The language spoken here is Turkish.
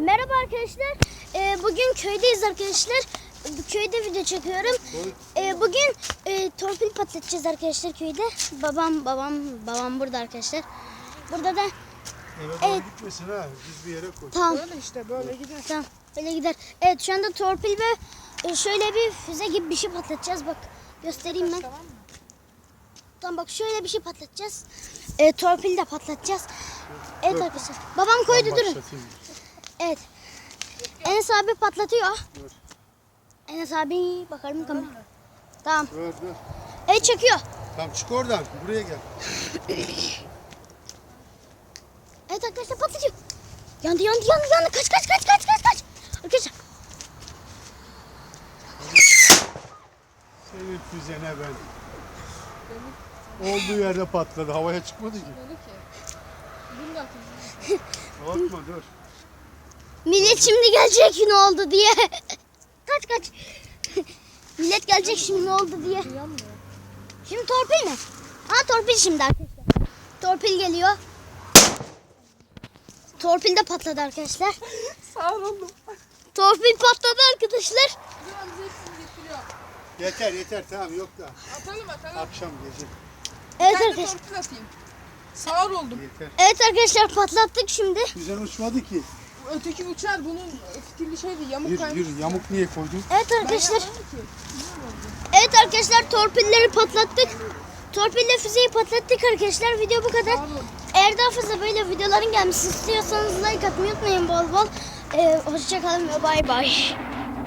Merhaba arkadaşlar. Ee, bugün köydeyiz arkadaşlar. Köyde video çekiyorum. Ee, bugün e, torpil patlatacağız arkadaşlar köyde. Babam babam babam burada arkadaşlar. Burada da Eve Evet. gitmesin ha. Biz bir yere koy. tam Böyle işte böyle gider. tamam öyle gider. Evet şu anda torpil ve e, şöyle bir füze gibi bir şey patlatacağız. Bak göstereyim ben. Tamam mı? Tamam bak şöyle bir şey patlatacağız. E, torpil de patlatacağız. Evet arkadaşlar. Babam koydu Ben durun. başlatayım. Evet. Enes abi patlatıyor. Dur. Enes abi bakalım kamera. Tamam. Dur dur. Evet çekiyor. Tamam çık oradan. Buraya gel. Evet arkadaşlar patlatıyor. Yandı yandı yandı yandı. Kaç kaç kaç kaç kaç kaç. Arkadaşlar. Senin füzene ben. Olduğu yerde patladı. Havaya çıkmadı ki. Bunu da atayım. Atma dur. Millet şimdi gelecek ne oldu diye. kaç kaç. Millet gelecek şimdi ne oldu diye. Şimdi torpil mi? Ha torpil şimdi arkadaşlar. Torpil geliyor. Torpil de patladı arkadaşlar. Sağ olun. Torpil patladı arkadaşlar. Yeter yeter tamam yok da. Atalım atalım. Akşam gece. Evet ben arkadaşlar. torpil atayım. Sağır oldum. Yeter. Evet arkadaşlar patlattık şimdi. Füzen uçmadı ki. Öteki uçar bunun fitilli şeydi yamuk Bir, kaymış. bir yamuk niye koydun? Evet arkadaşlar. Evet arkadaşlar torpilleri patlattık. Torpille füzeyi patlattık arkadaşlar. Video bu kadar. Eğer daha fazla böyle videoların gelmesini istiyorsanız like atmayı unutmayın bol bol. Ee, Hoşçakalın ve bay bay.